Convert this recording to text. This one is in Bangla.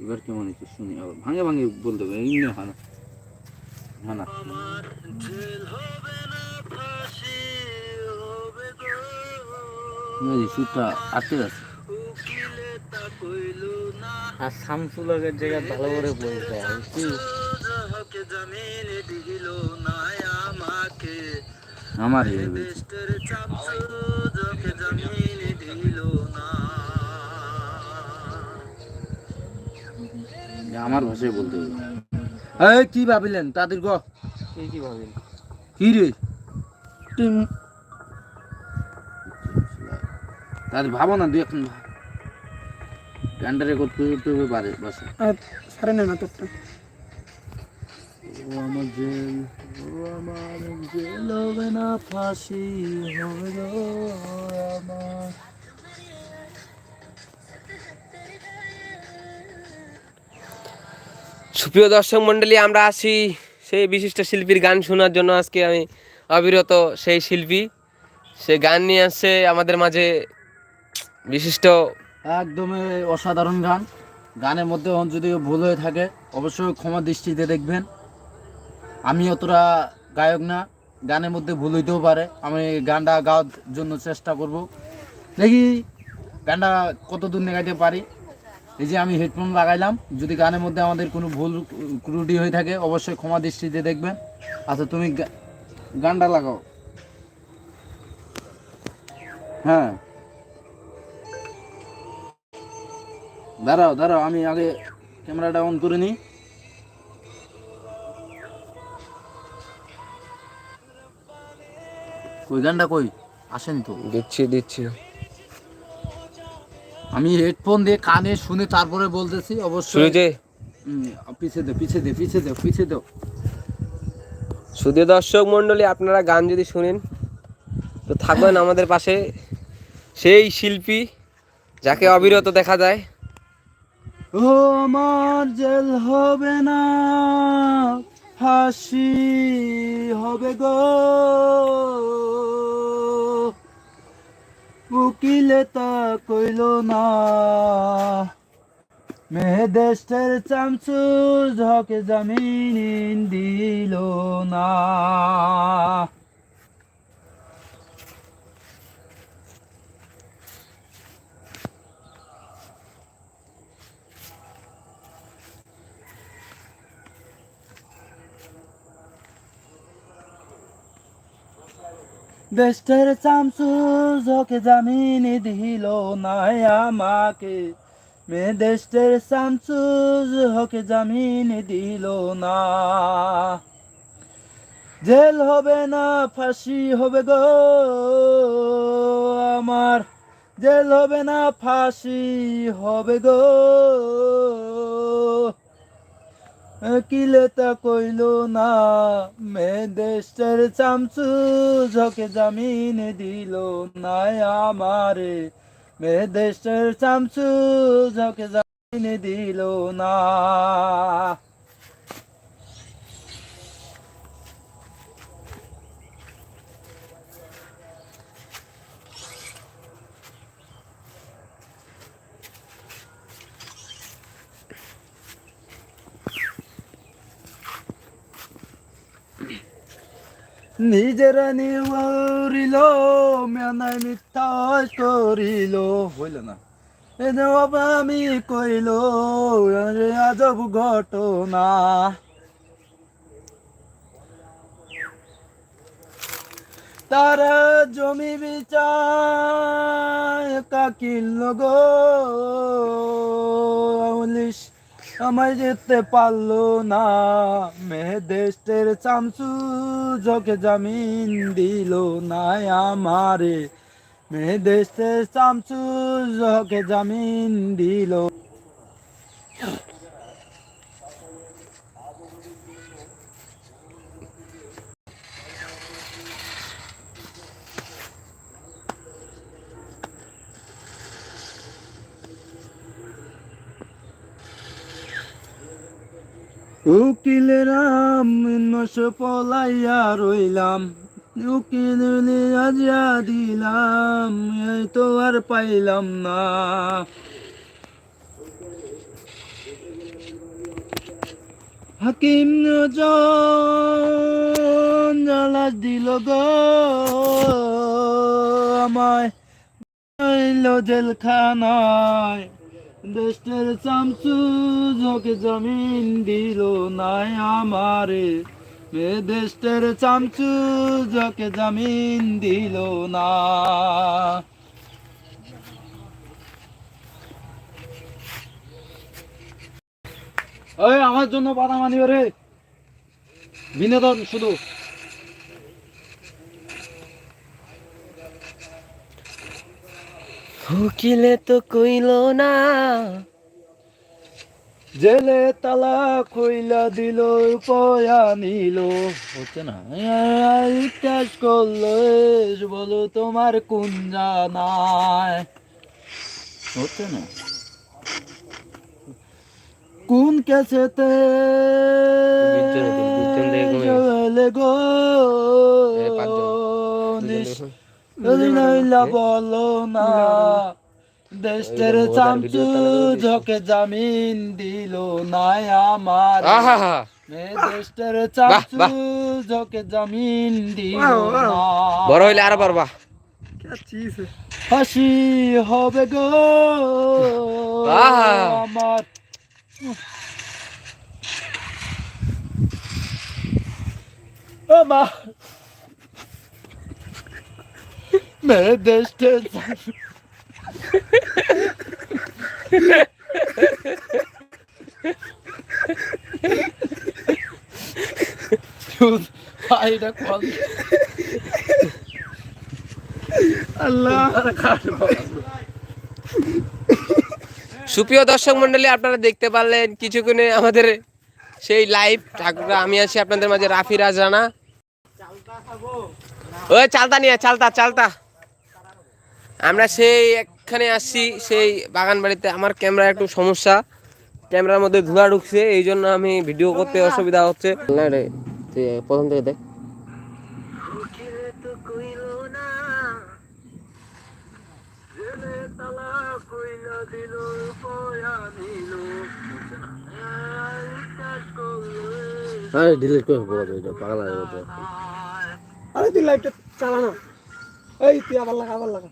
এবার কেমন হচ্ছে শুনি আবার ভাঙে ভাঙে বলতে হবে এই সুরটা আটকে যাচ্ছে। আর শামসুলকের জায়গা ভালো করে বলতে হবে কি? আমার আমার ভাষায় বলতে হবে। এই কি ভাবিলেন? তাদের গ। কি কি ভাবেন কি রে? তাদের ভাবো না দুই এখন করে করতে হবে বারে বাসে। সারে না তোরটা। ও আমার জেল ও আমার জেল হবে না ফাঁসি গো আমার। সুপ্রিয় দর্শক মণ্ডলী, আমরা আসি সেই বিশিষ্ট শিল্পীর গান শোনার জন্য। আজকে আমি অবিরত সেই শিল্পী, সে গান নিয়ে আসছে আমাদের মাঝে বিশিষ্ট। একদমই অসাধারণ গান। গানের মধ্যে যদি ভুল হয়ে থাকে, অবশ্যই ক্ষমা দৃষ্টিতে দেখবেন। আমি অতটা গায়ক না, গানের মধ্যে ভুল হইতেও পারে। আমি গানটা গাওয়ার জন্য চেষ্টা করব। দেখি গানটা কত দূর নেগাইতে পারি। এই যে আমি হেডফোন লাগাইলাম, যদি গানের মধ্যে আমাদের কোনো ভুল ত্রুটি হয়ে থাকে, অবশ্যই ক্ষমা দৃষ্টিতে দেখবেন। আচ্ছা তুমি গানটা লাগাও। হ্যাঁ। দাঁড়াও দাঁড়াও, আমি আগে ক্যামেরাটা অন করে নিই। কই, গানটা কই? আসেন তো? দিচ্ছি দিচ্ছি। আমি হেডফোন দিয়ে কানে শুনে তারপরে বলতেছি অবশ্যই। যে হুম, পিছে দে পিছে দে পিছে দে পিছে দে। শুধু দর্শক মণ্ডলী আপনারা গান যদি শুনেন তো থাকবেন আমাদের পাশে সেই শিল্পী যাকে অবিরত দেখা যায়। ও আমার জেল হবে না হাসি হবে গো। উকিলে তা কইল না। মেহেদেশের চামচু ঝকে জামিন দিল না। দেশের চামচু ঝকে জামিন দিল নাই আমাকে। মে দেশের চামচু ঝকে জামিন দিল না। জেল হবে না, ফাঁসি হবে গো আমার। জেল হবে না, ফাঁসি হবে গো কিলে তা কইল না মে দেশের চামচু ঝকে জামিন দিল না আমারে মে দেশের চামচু ঝকে জামিন দিল না নিজের নিউরিল মেনাই মিথ্যা করিল। হইল না। এ জবাব আমি কইল আজব ঘটনা। তার জমি বিচার কাকিল গো আমায় যেতে পারল না। মেহেদেশের চামচু জকে জামিন দিল না আমারে। মেহেদেশের চামচু জকে জামিন দিল। উকিল রাম নস পলাইয়া রইলাম। উকিল আজিয়া দিলাম এই তো আর পাইলাম না। হাকিম জন জ্বালাস দিল গো, আমায় জেলখানায়। দেশের চামচু ঝোঁকে জমিন দিল নাই আমারে। দেশের চামচু ঝোঁকে জমিন দিল না। ওই আমার জন্য বাধা মানিও রে। বিনোদন শুধু। উকিলে তো কইল না। জেলে তালা কইলা দিল পয়া নিল। হচ্ছে না? ক্যাশ করল বলো তোমার কোন জানায়? হচ্ছে না? কোন ক্যাসেতে যদি নইলা বলো না দেশের চামচু ঝকে জামিন দিল নাই আমার আহা দেশের চামচু। ঝকে জামিন দিল বড় হইলে আরও পারবা হাসি হবে গো আহা। আমার ভাইটা কল আল্লাহ। সুপ্রিয় দর্শক মন্ডলী আপনারা দেখতে পারলেন কিছুক্ষণে আমাদের সেই লাইভ ঠাকুররা। আমি আছি আপনাদের মাঝে রাফি রাজ রানা ওই চালতা নিয়ে চালতা চালতা। আমরা সেই এখানে আসছি সেই বাগান বাড়িতে আমার ক্যামেরা একটু সমস্যা। ক্যামেরার মধ্যে ধুলা ঢুকছে এই জন্য আমি ভিডিও করতে অসুবিধা হচ্ছে। না রে তুই প্রথম থেকে দেখ। আরে ডিলিট করে বলো এটা পাগলা হয়ে গেছে। আরে তুই লাইটটা চালা না। এই তুই আবার লাগা আবার লাগা।